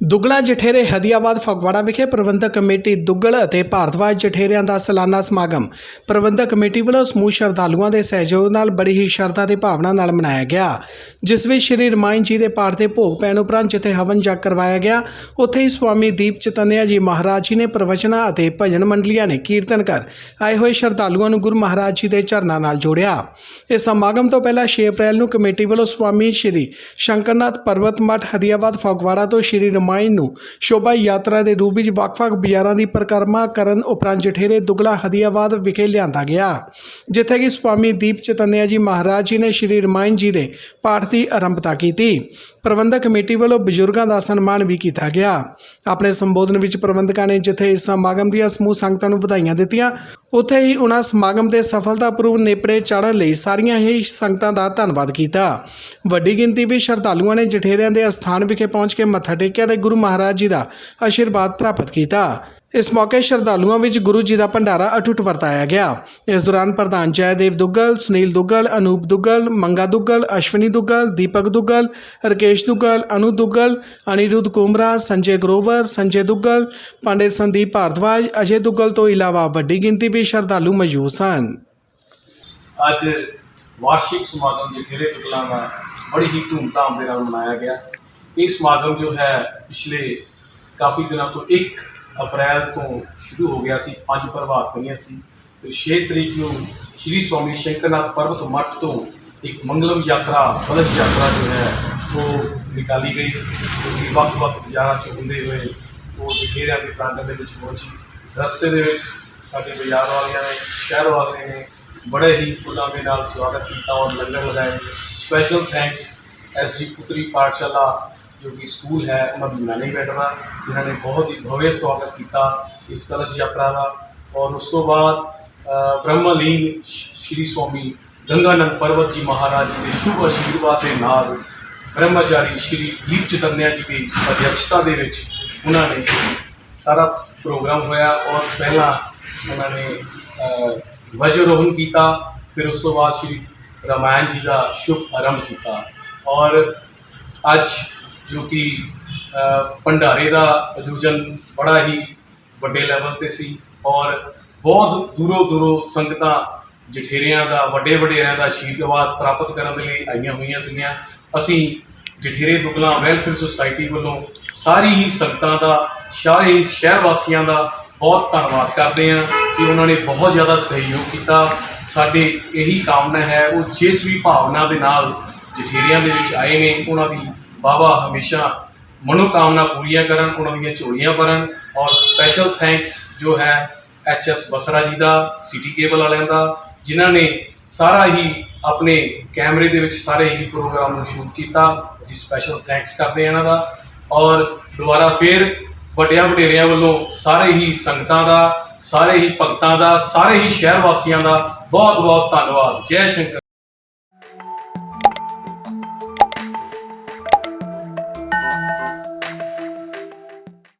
ਦੁੱਗਲਾ ਜਠੇਰੇ ਹਦੀਆਬਾਦ ਫਗਵਾੜਾ ਵਿਖੇ ਪ੍ਰਬੰਧਕ ਕਮੇਟੀ ਦੁੱਗਲ ਅਤੇ ਭਾਰਤਵਾਜ ਜਠੇਰਿਆਂ ਦਾ ਸਾਲਾਨਾ ਸਮਾਗਮ। ਪ੍ਰਬੰਧਕ ਕਮੇਟੀ ਵੱਲੋਂ ਸਮੂਹ ਸ਼ਰਧਾਲੂਆਂ ਦੇ ਸਹਿਯੋਗ ਨਾਲ ਬੜੀ ਹੀ ਸ਼ਰਧਾ ਤੇ ਭਾਵਨਾ ਨਾਲ ਮਨਾਇਆ ਗਿਆ। ਜਿਸ ਵਿੱਚ ਸ਼੍ਰੀ ਰਮਾਇਣ ਜੀ ਦੇ ਪਾਠ ਦੇ ਭੋਗ ਪੈਣ ਉਪਰੰਤ ਜਿੱਥੇ ਹਵਨ ਜਗ ਕਰਵਾਇਆ ਗਿਆ, ਉੱਥੇ ਹੀ ਸਵਾਮੀ ਦੀਪ ਚਤਨਿਆ ਜੀ ਮਹਾਰਾਜ ਜੀ ਨੇ ਪ੍ਰਵਚਨਾ ਅਤੇ ਭਜਨ ਮੰਡਲੀਆਂ ਨੇ ਕੀਰਤਨ ਕਰ ਆਏ ਹੋਏ ਸ਼ਰਧਾਲੂਆਂ ਨੂੰ ਗੁਰੂ ਮਹਾਰਾਜ ਜੀ ਦੇ ਚਰਨਾਂ ਨਾਲ ਜੋੜਿਆ। ਇਸ ਸਮਾਗਮ ਤੋਂ ਪਹਿਲਾਂ 6 ਅਪ੍ਰੈਲ ਨੂੰ ਕਮੇਟੀ ਵੱਲੋਂ ਸਵਾਮੀ ਸ਼੍ਰੀ ਸ਼ੰਕਰਨਾਥ ਪਰਵਤ ਮੱਠ ਹਦੀਆਬਾਦ ਫਗਵਾੜਾ ਤੋਂ ਸ਼੍ਰੀ ਰਮਾਇਣ ਨੂੰ। ਸ਼ੋਭਾ ਯਾਤਰਾ ਦੇ ਰੂਪ ਵਿੱਚ ਵੱਖ-ਵੱਖ ਬਾਜ਼ਾਰਾਂ ਦੀ ਪਰਿਕਰਮਾ ਕਰਨ ਉਪਰੰਤ ਜਠੇਰੇ ਦੁਗਲਾ ਹਦੀਆਬਾਦ ਵਿਖੇ ਲਿਆਂਦਾ ਗਿਆ। ਜਿੱਥੇ ਕਿ ਸਵਾਮੀ ਦੀਪ ਚਤਨਿਆ ਜੀ ਮਹਾਰਾਜ ਜੀ ਨੇ ਸ਼੍ਰੀ ਰਾਮਾਇਣ ਜੀ ਦੇ ਪਾਠ ਦੀ ਆਰੰਭਤਾ ਕੀਤੀ। ਪ੍ਰਬੰਧਕ ਕਮੇਟੀ ਵੱਲੋਂ ਬਜ਼ੁਰਗਾਂ ਦਾ ਸਨਮਾਨ ਵੀ ਕੀਤਾ ਗਿਆ। ਆਪਣੇ ਸੰਬੋਧਨ ਵਿੱਚ ਪ੍ਰਬੰਧਕਾਂ ਨੇ ਜਿੱਥੇ ਇਸ ਸਮਾਗਮ ਦੀਆਂ ਸਮੂਹ ਸੰਗਤਾਂ ਨੂੰ ਵਧਾਈਆਂ ਦਿੱਤੀਆਂ ਉੱਥੇ ਹੀ ਉਹਨਾਂ ਸਮਾਗਮ ਦੇ ਸਫਲਤਾਪੂਰਵਕ ਨੇਪਰੇ ਚਾੜਨ ਲਈ ਸਾਰੀਆਂ ਹੀ ਸੰਗਤਾਂ ਦਾ ਧੰਨਵਾਦ ਕੀਤਾ। ਵੱਡੀ ਗਿਣਤੀ ਵਿੱਚ ਸ਼ਰਧਾਲੂਆਂ ਨੇ ਜਠੇਰਿਆਂ ਦੇ ਅਸਥਾਨ ਵਿਖੇ ਪਹੁੰਚ ਕੇ ਮੱਥਾ ਟੇਕਿਆ ਤੇ ਗੁਰੂ ਮਹਾਰਾਜ ਜੀ ਦਾ ਆਸ਼ੀਰਵਾਦ ਪ੍ਰਾਪਤ ਕੀਤਾ। ਇਸ ਮੌਕੇ ਸ਼ਰਧਾਲੂਆਂ ਵਿੱਚ ਗੁਰੂ ਜੀ ਦਾ ਭੰਡਾਰਾ ਅਟੁੱਟ ਵਰਤਾਇਆ ਗਿਆ। ਇਸ ਦੌਰਾਨ ਪ੍ਰਧਾਨ ਜੈਦੇਵ ਦੁੱਗਲ, ਸੁਨੀਲ ਦੁੱਗਲ, ਅਨੂਪ ਦੁੱਗਲ, ਮੰਗਾ ਦੁੱਗਲ, ਅਸ਼ਵਨੀ ਦੁੱਗਲ, ਦੀਪਕ ਦੁੱਗਲ, ਰਕੇਸ਼ ਦੁੱਗਲ, ਅਨੂ ਦੁੱਗਲ, ਅਨਿਰੁੱਧ ਕੁਮਰਾ, ਸੰਜੇ ਗਰੋਵਰ, ਸੰਜੇ ਦੁੱਗਲ, ਪੰਡਿਤ ਸੰਦੀਪ ਭਾਰਦਵਾਜ, ਅਜੇ ਦੁੱਗਲ ਤੋਂ ਇਲਾਵਾ ਵੱਡੀ ਗਿਣਤੀ ਵਿੱਚ ਸ਼ਰਧਾਲੂ ਮੌਜੂਦ ਸਨ। ਅੱਜ ਵਾਰਸ਼ਿਕ ਸਮਾਗਮ ਜਖੇਰੇ ਤੁਗਲਾਂ ਦਾ ਬੜੀ ਹੀ ਧੂਮਧਾਮ ਦੇ ਨਾਲ ਮਨਾਇਆ ਗਿਆ। ਇਹ ਸਮਾਗਮ ਜੋ ਹੈ, ਪਿਛਲੇ ਕਾਫੀ ਦਿਨਾਂ ਤੋਂ 1 ਅਪ੍ਰੈਲ ਤੋਂ ਸ਼ੁਰੂ ਹੋ ਗਿਆ ਸੀ, ਪੰਜ ਪ੍ਰਭਾਤ ਹੋਈਆਂ ਸੀ। ਫਿਰ 6 ਤਰੀਕ ਨੂੰ ਸ਼੍ਰੀ ਸਵਾਮੀ ਸ਼ੰਕਰਨਾਥ ਪਰਬਤ ਮੱਠ ਤੋਂ ਇੱਕ ਮੰਗਲਮ ਯਾਤਰਾ ਬਲਸ਼ ਯਾਤਰਾ ਜੋ ਹੈ, ਉਹ ਨਿਕਾਲੀ ਗਈ। ਜੋ ਕਿ ਵੱਖ-ਵੱਖ ਬਾਜ਼ਾਰਾਂ 'ਚ ਹੁੰਦੇ ਹੋਏ ਉਹ ਜਖੇਰਿਆਂ ਦੇ ਪ੍ਰਾਂਗਣ ਦੇ ਵਿੱਚ ਪਹੁੰਚੀ। ਰਸਤੇ ਦੇ ਵਿੱਚ ਸਾਡੇ ਬਾਜ਼ਾਰ ਵਾਲਿਆਂ ਨੇ, ਸ਼ਹਿਰ ਵਾਲਿਆਂ ਨੇ ਬੜੇ ਹੀ ਫੁੱਲਾਂ ਦੇ ਨਾਲ ਸਵਾਗਤ ਕੀਤਾ ਔਰ ਲੰਗਰ ਲਗਾਏ। ਸਪੈਸ਼ਲ ਥੈਂਕਸ ਐਸਜੀ ਪੁੱਤਰੀ ਪਾਠਸ਼ਾਲਾ ਜੋ ਕਿ ਸਕੂਲ ਹੈ ਉਹਨਾਂ ਦੀ ਮੈਨੇਜਮੈਂਟ ਦਾ ਜਿਨ੍ਹਾਂ ਨੇ ਬਹੁਤ ਹੀ ਭव्य ਸਵਾਗਤ ਕੀਤਾ ਇਸ ਕਲਸ਼ ਯਾਤਰਾ ਦਾ ਔਰ ਉਸ ਤੋਂ ਬਾਅਦ ਅ, ਬ੍ਰਹਮਲੀਨ ਸ਼- ਸ਼੍ਰੀ ਸਵਾਮੀ ਗੰਗਾਨੰਦ ਪਰਵਤ ਜੀ ਮਹਾਰਾਜ ਜੀ ਦੇ ਸ਼ੁਭ ਆਸ਼ੀਰਵਾਦ ਦੇ ਨਾਲ ਬ੍ਰਹਮਚਾਰੀ ਸ਼੍ਰੀ ਦੀਪ ਚਤਨਿਆ ਜੀ ਦੀ ਅਧਿਕਸ਼ਤਾ ਦੇ ਵਿੱਚ ਉਹਨਾਂ ਨੇ ਸਾਰਾ ਪ੍ਰੋਗਰਾਮ ਹੋਇਆ ਔਰ ਪਹਿਲਾਂ ਉਹਨਾਂ ਨੇ ਅ, ਵਜਰੋਹਣ ਕੀਤਾ ਫਿਰ ਉਸ ਤੋਂ ਬਾਅਦ ਸ਼੍ਰੀ ਰਾਮਾਇਣ ਜੀ ਦਾ ਸ਼ੁਭ ਆਰੰਭ ਕੀਤਾ ਔਰ ਅੱਜ ਜੋ ਕਿ ਭੰਡਾਰੇ ਦਾ ਆਯੋਜਨ ਬੜਾ ਹੀ ਵੱਡੇ ਲੈਵਲ ਤੇ ਸੀ ਔਰ ਬਹੁਤ ਦੂਰੋਂ ਦੂਰੋਂ ਸੰਗਤਾਂ ਜਠੇਰਿਆਂ ਦਾ, ਵੱਡੇ ਵਡੇਰਿਆਂ ਦਾ ਆਸ਼ੀਰਵਾਦ ਪ੍ਰਾਪਤ ਕਰਨ ਦੇ ਲਈ ਆਈਆਂ ਹੋਈਆਂ ਸੀਗੀਆਂ। ਅਸੀਂ ਜਠੇਰੇ ਦੁਗਲਾ ਵੈਲਫੇਅਰ ਸੁਸਾਇਟੀ ਵੱਲੋਂ ਸਾਰੀ ਹੀ ਸੰਗਤਾਂ ਦਾ, ਸਾਰੇ ਹੀ ਸ਼ਹਿਰ ਵਾਸੀਆਂ ਦਾ ਬਹੁਤ ਧੰਨਵਾਦ ਕਰਦੇ ਹਾਂ ਕਿ ਉਹਨਾਂ ਨੇ ਬਹੁਤ ਜ਼ਿਆਦਾ ਸਹਿਯੋਗ ਕੀਤਾ। ਸਾਡੇ ਇਹੀ ਕਾਮਨਾ ਹੈ, ਉਹ ਜਿਸ ਵੀ ਭਾਵਨਾ ਦੇ ਨਾਲ ਜਠੇਰਿਆਂ ਦੇ ਵਿੱਚ ਆਏ ਨੇ, ਉਹਨਾਂ ਦੀ ਬਾਬਾ ਹਮੇਸ਼ਾ ਮਨੋਕਾਮਨਾ ਪੂਰੀਆਂ ਕਰਨ, ਉਹਨਾਂ ਦੀਆਂ ਝੋਲੀਆਂ ਭਰਨ ਔਰ ਸਪੈਸ਼ਲ ਥੈਂਕਸ ਜੋ ਹੈ ਐਚਐਸ ਬਸਰਾ ਜੀ ਦਾ ਸਿਟੀ ਕੇਬਲ ਵਾਲਿਆਂ ਦਾ, ਜਿਨ੍ਹਾਂ ਨੇ ਸਾਰਾ ਹੀ ਆਪਣੇ ਕੈਮਰੇ ਦੇ ਵਿੱਚ ਸਾਰੇ ਹੀ ਪ੍ਰੋਗਰਾਮ ਨੂੰ ਸ਼ੂਟ ਕੀਤਾ। ਅਸੀਂ ਸਪੈਸ਼ਲ ਥੈਂਕਸ ਕਰਦੇ ਹਾਂ ਇਹਨਾਂ ਦਾ ਔਰ ਦੁਬਾਰਾ ਫੇਰ ਵੱਡਿਆਂ ਵਡੇਰਿਆਂ ਵੱਲੋਂ ਸਾਰੇ ਹੀ ਸੰਗਤਾਂ ਦਾ, ਸਾਰੇ ਹੀ ਭਗਤਾਂ ਦਾ, ਸਾਰੇ ਹੀ ਸ਼ਹਿਰ ਵਾਸੀਆਂ ਦਾ ਬਹੁਤ ਬਹੁਤ ਧੰਨਵਾਦ। ਜੈ ਸ਼ੰਕਰ।